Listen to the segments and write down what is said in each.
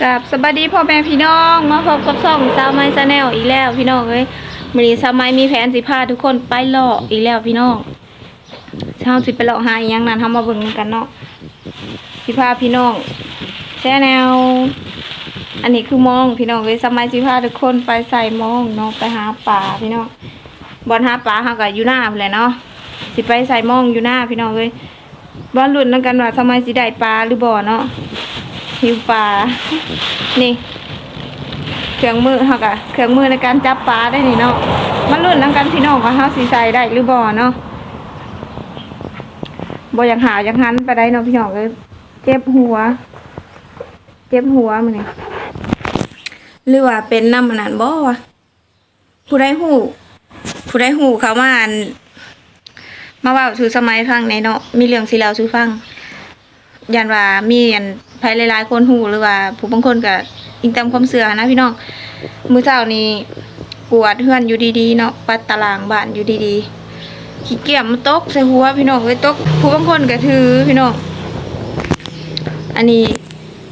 กับสวัสดีพ่อแม่พี่น้องมาพบกับช่องสาวไม้ชาแนลอีกแล้วพี่น้องเอ้ยวันนี้สาวไม้มีแผนสิพาทุกคนไปเลาะอีกแล้วพี่น้องเช้าสิไปเลาะหาอหยังนั้นทำมาเบิ่งกันเนาะสิพาพี่น้องแชแนลอันนี้คือมองพี่น้องเอ้ยสาวไม้สิพาทุกคนไปใส่มองเนาะไปหาปลาพี่น้องบอลหาปลาเฮาก็อยู่หน้าพุ่นแหละเนาะสิไปใส่มองอยู่หน้าพี่น้องเอ้ยบอลลุ้นนำกันว่าสาวไม้สิได้ปลาหรือบ่เนาะ หิวปลา นี่เครื่องมือเฮากะเครื่องมือในการจับปลาได้นี่เนาะมาลุ้นนำกันพี่น้องว่าเฮาสิใสได้หรือบ่เนาะบ่อยากหาอยากหันไปได้เนาะพี่น้องเอ้ยเจ็บหัว เจ็บหัวมื้อนี้หรือว่าเป็นน้ำมันนันบ่วะผู้ใดฮู้ผู้ใดฮู้เขามาอ่านมาว้าสู่สมัยฟังในเนาะมีเรื่องสิเล่าสู่ฟังยันว่ามีอัน ภายหลายๆ คนหูหรือว่า ผู้บางคนก็อิงตามความเสื่อนะพี่น้องมื้อเช้านี้กวดเฮือนอยู่ดีๆเนาะปัดตารางบ้านอยู่ดีๆขี้เกียจมันตกใส่หัวพี่น้องเอ้ยตกผู้บางคนก็ถือพี่น้องอันนี้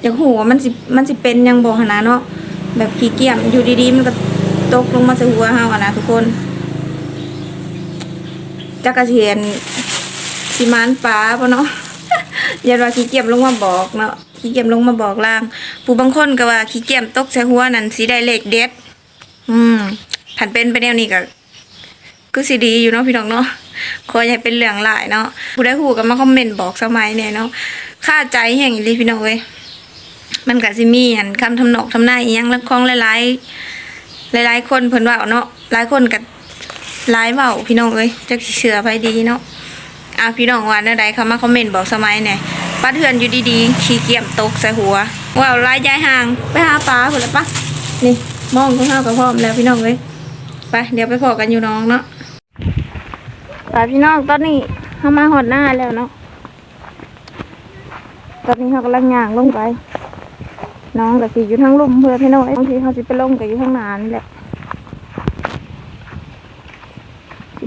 อยากหูว่ามันสิมันสิเป็นยังบ่หนนะเนาะแบบขี้เกียจอยู่ดีๆมันก็ตกลงมาใส่หัวเฮาอะนะทุกคนจักกระเทียนสิมานปลาบ่เนาะอยันว่าขี้เกียจลงมาบอกเนาะ ขี้เกียจลงมาบอกล่าง ผู้บางคนก็ว่าขี้เกียจตกใส่หัวนั่นสิได้เลขเด็ด อืมผันเป็นไปแนวนี้ก็ก็สิดีอยู่เนาะพี่น้องเนาะขออย่าให้เป็นเรื่องหลายเนาะผู้ได้หูก็มาคอมเมนต์บอกสมัยเนี่ยเนาะค่าใจแห่งอีลีพี่น้องเว้ยมันก็สิมีอันคำทำนอกทำหน้ายอีหยังแล้องหลายๆหลาย ๆ คนเพิ่นว่าเนาะหลายคนก็หลายเว้าพี่น้องเอ้ยจักสิเชื่อไปดีเนาะอะพี่น้องว่าแนวใดเขามาคอมเมนต์บอกสมัยเนี่ย ป้าเถื่อนอยู่ดีๆ ขี้เกียจตกใส่หัวว้าวลายยายห่างไปหาปลาพุ่นละปะนี่มองของเฮากับพร้อมแล้วพี่น้องเอ้ยไปเดี๋ยวไปพอกันอยู่น้องเนาะไปพี่น้องตอนนี้เฮามาหอดหน้าแล้วเนาะตอนนี้เฮากำลังย่างลงไป น้องกับสีอยู่ทั้งลุ่มเพื่อพี่น้องบางทีเขาสิไปลงกับอยู่ข้างหน้านี่แหละ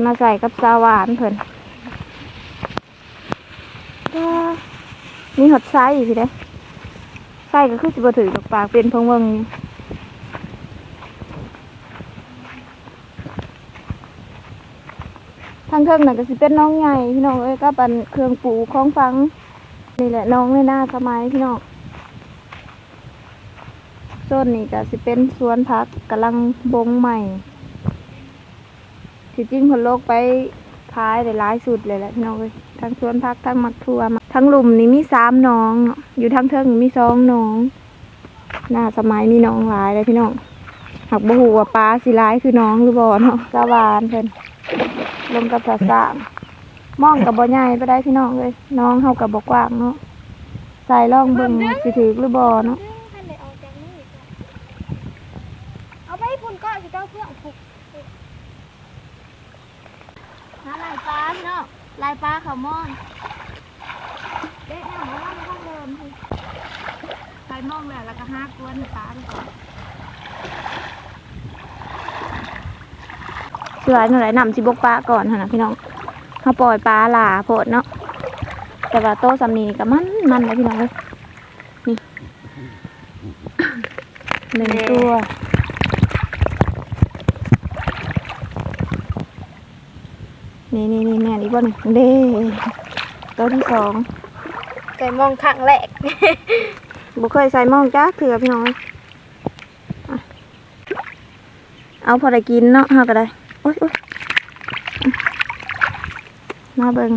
มาใส่กับซาวานเพิ่น มีหดไส้พี่เด้ไส้ก็คือสิบถือดอกปากเป็นพงเบิ่งอทางเทิงน่ะก็สิเป็นน้องใหญ่พี่น้องเอ้ยก็เปันเครื่องปลูกของฟังนี่แหละน้องในหน้าสมัยพี่น้องโซนนี้ก็สิเป็นสวนพักกำลังบงใหม่ที่จริงคนโลกไป ขายได้หลายสุดเลยแหละพี่น้องเอ้ยทั้งสวนพักทั้งมักทัวมาทั้งหลุมนี่มีสามน้องเนาะอยู่ทั้งเทิงมีสองน้องหน้าสมัยมีน้องหลายเลยพี่น้องหักบ่หูว่าปลาสิหลายคือน้องหรือบ่เนาะสวานเพิ่นลงกับสะสางมองกับบ่ใหญ่ไปได้พี่น้องเลย น้องเฮากับบ่กว้างเนาะใส่ล่องเบิ่งสิถือหรือบ่เนาะ ท่านได้ออกจากมือจ้ะเอาไปให้พุ่นก็สิเจ้าเพื่อนผูกหาลายปลา พี่น้องลายปลาขาวมอนเด็กเนี่ยมันว่ามันต้องเดิมสิใส่มองแล้วแล้วก็ห้ากวนปลาไปก่อนสิหลายหน่อยนำสิบกปลาก่อนนะพี่น้องเฮาปล่อยปลาหลาโพดเนาะแต่ว่าโตสำนีก็มันมันเลยพี่น้องเอ้ยนี่หนึ่งตัว นี่นี่นี่แม่นี่บ่หนึ่งเด้ตัวที่สองใส่มองข้างแรกบุเคยใส่หมองจ้าเถื่อพี่น้องอะเอาพอได้กินเนาะเฮาก็ได้โอ๊ยโอ๊ยมาเบิ่ง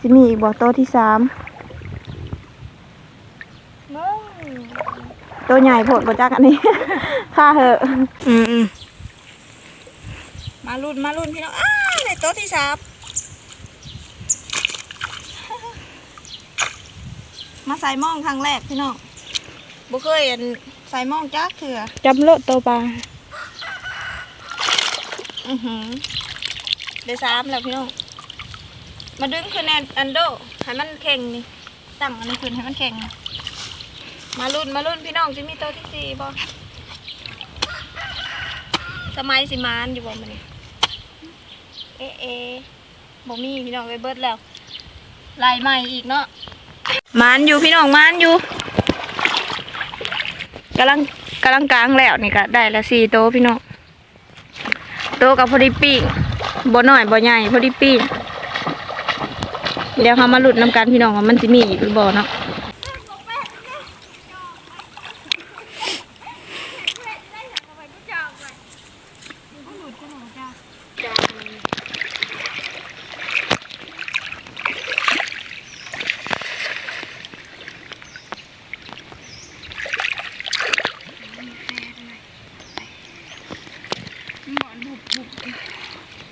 สิมีอีกบ่โตวที่สามมึงตัวใหญ่โผดบ่จักอันนี้ค่าเหอะ อืมมารุ่นมารุ่นพี่น้องอ้าใน โตวที่สามมาใส่หมองครั้งแรกพี่น้องบุเคยเห็นใส่หมองจ้าเถื่อจำโลดตัวปลาอือหือได้สามแล้วพี่น้อง มาดึงคือแนนอันโดให้มันแข็งนี่ตั้งอันนี้ขึ้นให้มันแข็งนี่มารุ่นมารุ่นพี่น้องจะมีตัวที่สี่บ่สมัยสิมานอยู่บ่มันนี่ เอเอบ่มีพี่น้องไปเบิดแล้วลายใหม่อีกเนาะมานอยู่พี่น้องมานอยู่กำลังกำลังกลางแล้วนี่ก็ได้ละสี่โตพี่น้องโตกับพอดีปิ้งบ่หน้อยบ่ใหญ่พอดีปิ้งเดี๋ยวเขามาหลุดน้ำกันพี่น้องว่ามันสิมีอีกหรือบ่เนาะ หมอนบุบบุบ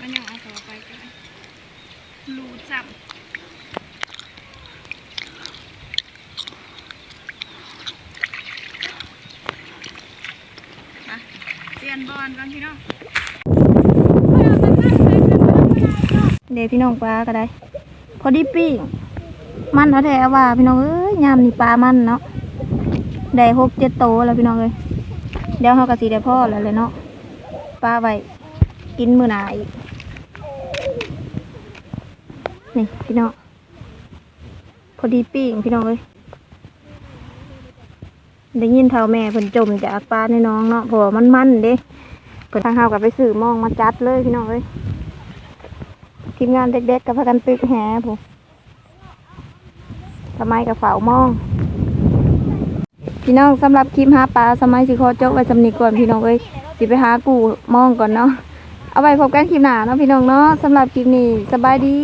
มันยังเอาต่อไปกัน รูจับเปลี่ยนบอลกันพี่น้องเดี๋ยวพี่น้องปลาก็ได้ พอดีปิ้งมันเอาแท้ว่าพี่น้องเอ้ยยามนี่ปลามันเนาะได้หกเจ็ดโตแล้วพี่น้องเอ้ยเดี๋ยวเขาก็สีได้พ่อแล้วเลยเนาะปลาไว้กินมือหนาอีก นี่พี่น้อง พอดีปิ้งพี่น้องเอ้ยได้ยินเท่าแม่เพิ่นจมจากปลาในน้องเนาะเพราะว่ามันมันเด้เพิ่นทางเฮากับไปซื้อมองมาจัดเลยพี่น้องเอ้ยทีมงานเด็กๆกับพากันตึกแหผมสมัยกับเฝ่ามองพี่น้องสำหรับคลิปหาปลาสมัยสิขอจบไว้สำนีก่อนพี่น้องเอ้ยสิไปหากูมองก่อนเนาะ เอาไว้พบกันคลิปหน้าเนาะพี่น้องเนาะสำหรับคลิปนี้สบายดี